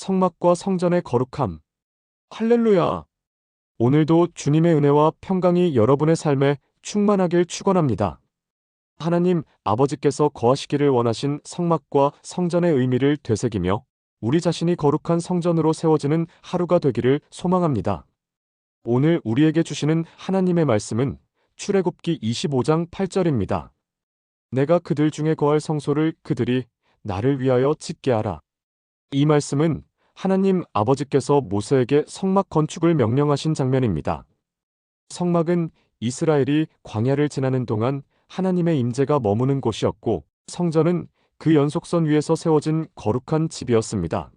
성막과 성전의 거룩함. 할렐루야! 오늘도 주님의 은혜와 평강이 여러분의 삶에 충만하길 축원합니다. 하나님 아버지께서 거하시기를 원하신 성막과 성전의 의미를 되새기며 우리 자신이 거룩한 성전으로 세워지는 하루가 되기를 소망합니다. 오늘 우리에게 주시는 하나님의 말씀은 출애굽기 25장 8절입니다. 내가 그들 중에 거할 성소를 그들이 나를 위하여 짓게 하라. 이 말씀은 하나님 아버지께서 모세에게 성막 건축을 명령하신 장면입니다. 성막은 이스라엘이 광야를 지나는 동안 하나님의 임재가 머무는 곳이었고 성전은 그 연속선 위에서 세워진 거룩한 집이었습니다.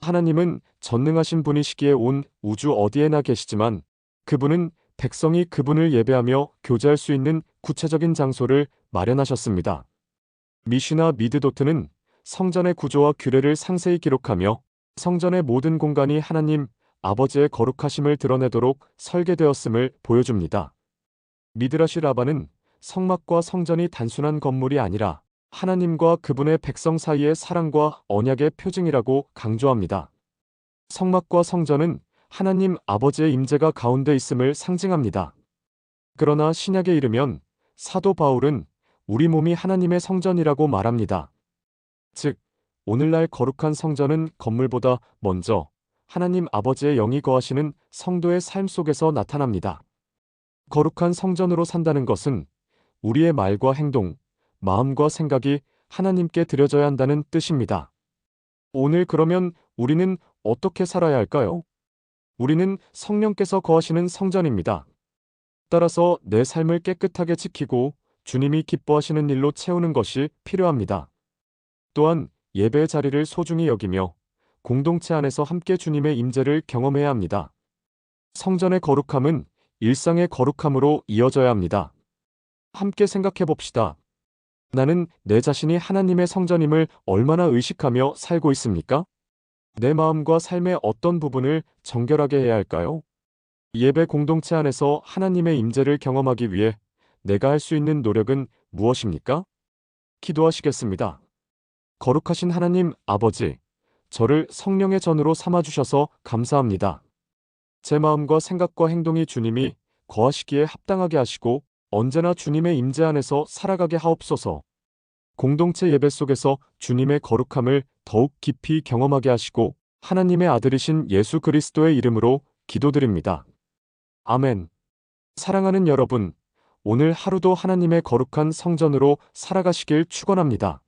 하나님은 전능하신 분이시기에 온 우주 어디에나 계시지만 그분은 백성이 그분을 예배하며 교제할 수 있는 구체적인 장소를 마련하셨습니다. 미시나 미드도트는 성전의 구조와 규례를 상세히 기록하며 성전의 모든 공간이 하나님 아버지의 거룩하심을 드러내도록 설계되었음을 보여줍니다. 미드라시 라바는 성막과 성전이 단순한 건물이 아니라 하나님과 그분의 백성 사이의 사랑과 언약의 표징이라고 강조합니다. 성막과 성전은 하나님 아버지의 임재가 가운데 있음을 상징합니다. 그러나 신약에 이르면 사도 바울은 우리 몸이 하나님의 성전이라고 말합니다. 즉, 오늘날 거룩한 성전은 건물보다 먼저 하나님 아버지의 영이 거하시는 성도의 삶 속에서 나타납니다. 거룩한 성전으로 산다는 것은 우리의 말과 행동, 마음과 생각이 하나님께 드려져야 한다는 뜻입니다. 오늘 그러면 우리는 어떻게 살아야 할까요? 우리는 성령께서 거하시는 성전입니다. 따라서 내 삶을 깨끗하게 지키고 주님이 기뻐하시는 일로 채우는 것이 필요합니다. 또한 예배의 자리를 소중히 여기며 공동체 안에서 함께 주님의 임재를 경험해야 합니다. 성전의 거룩함은 일상의 거룩함으로 이어져야 합니다. 함께 생각해 봅시다. 나는 내 자신이 하나님의 성전임을 얼마나 의식하며 살고 있습니까? 내 마음과 삶의 어떤 부분을 정결하게 해야 할까요? 예배 공동체 안에서 하나님의 임재를 경험하기 위해 내가 할 수 있는 노력은 무엇입니까? 기도하시겠습니다. 거룩하신 하나님 아버지, 저를 성령의 전으로 삼아주셔서 감사합니다. 제 마음과 생각과 행동이 주님이 거하시기에 합당하게 하시고 언제나 주님의 임재 안에서 살아가게 하옵소서. 공동체 예배 속에서 주님의 거룩함을 더욱 깊이 경험하게 하시고 하나님의 아들이신 예수 그리스도의 이름으로 기도드립니다. 아멘. 사랑하는 여러분, 오늘 하루도 하나님의 거룩한 성전으로 살아가시길 축원합니다.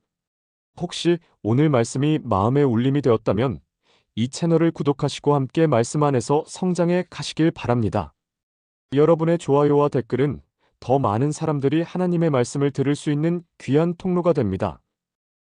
혹시 오늘 말씀이 마음의 울림이 되었다면 이 채널을 구독하시고 함께 말씀 안에서 성장해 가시길 바랍니다. 여러분의 좋아요와 댓글은 더 많은 사람들이 하나님의 말씀을 들을 수 있는 귀한 통로가 됩니다.